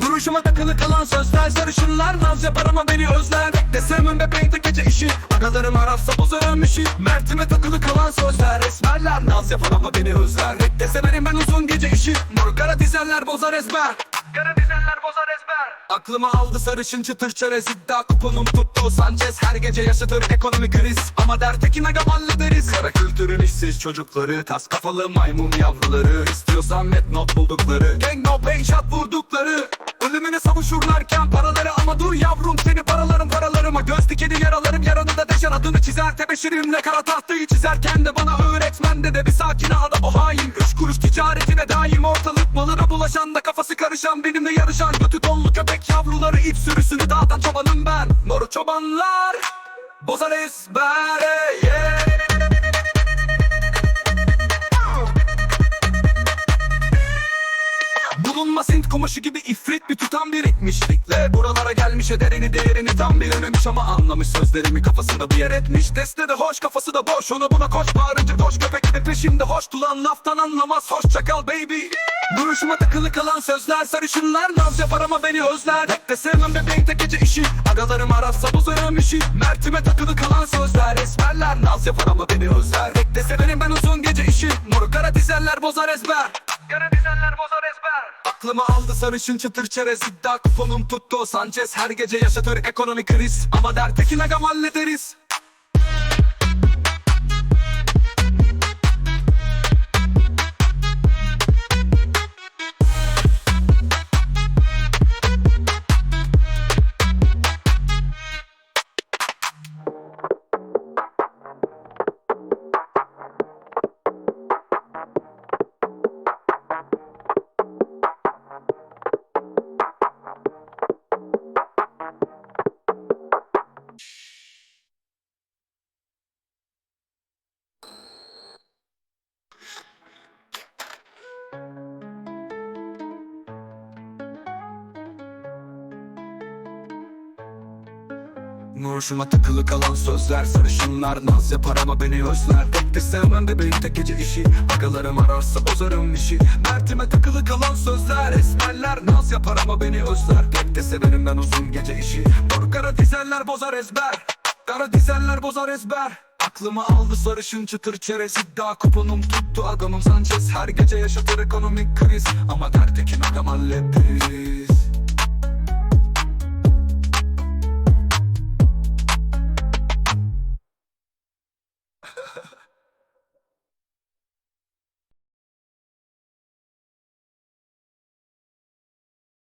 Duruşuma takılı kalan sözler Sarışınlar naz yapar ama beni özler. Desem önde beyte gece işi Agalarım arafsa bozarım işi. Mertime takılı kalan sözler Esmerler naz yapar ama beni özler. Desem benim ben uzun gece işi. Mor kara dizenler bozar ezber. Kara dizenler bozar ezber. Aklıma aldı sarışın çıtır çerez iddia kuponum tuttu. Sanchez her gece yaşatır ekonomi kriz. Ama dertekin agam hallederiz. Kara kültürün işsiz çocukları Tas kafalı maymun yavruları. İstiyorsan net not buldukları. Gang no pay Ölümüne savuşurlarken paraları ama dur yavrum seni paralarım paralarıma Göz dikeni yaralarım. Yaranı da adını çizer Tebeşirimle kara tahtayı çizerken de bana öğretmen de de bir sakine adam o hain. Üç kuruş ticaretine daim ortalık malına bulaşan da kafası karışan Benimle yarışan götü donlu köpek yavruları ip sürüsünü dağıtan çobanım ben. Moru çobanlar bozar ezber Bulunmaz Hint kumaşı gibi ifrit bir tutan birikmişlikle Buralara gelmiş ederini değerini tam bilememiş ama anlamış sözlerimi kafasında bir yer etmiş. Deste de hoş kafası da boş onu buna koş. Bağırınca koş köpek de peşimde hoş. Dulan laftan anlamaz hoş çakal baby. Duruşuma takılı kalan sözler sarışınlar naz yapar ama beni özler. Pek de sevmem bebeğimde gece işi. Agalarım ararsa bozarım işi. Mertime takılı kalan sözler Esmerler naz yapar ama beni özler. Pek de severim ben uzun gece işi. Mor kara dizenler bozar ezber. Kara dizenler bozar ezber Aklıma aldı sarışın çıtır çerez iddia kuponum tuttu. Sanchez her gece yaşatır ekonomik kriz. Ama dertekin agam hallederiz Nurşuma takılı kalan sözler Sarışınlar naz yapar ama beni özler. Pek de sevmem bebeğim tek gece işi. Agalarım ararsa bozarım işi. Mertime takılı kalan sözler Esmerler naz yapar ama beni özler. De severim ben uzun gece işi. Mor kara dizenler bozar ezber. Kara dizenler bozar ezber. Aklıma aldı sarışın çıtır çerez. İddia kuponum tuttu adamım Sanchez. Her gece yaşatır ekonomik kriz. Ama dertekin adam hallederiz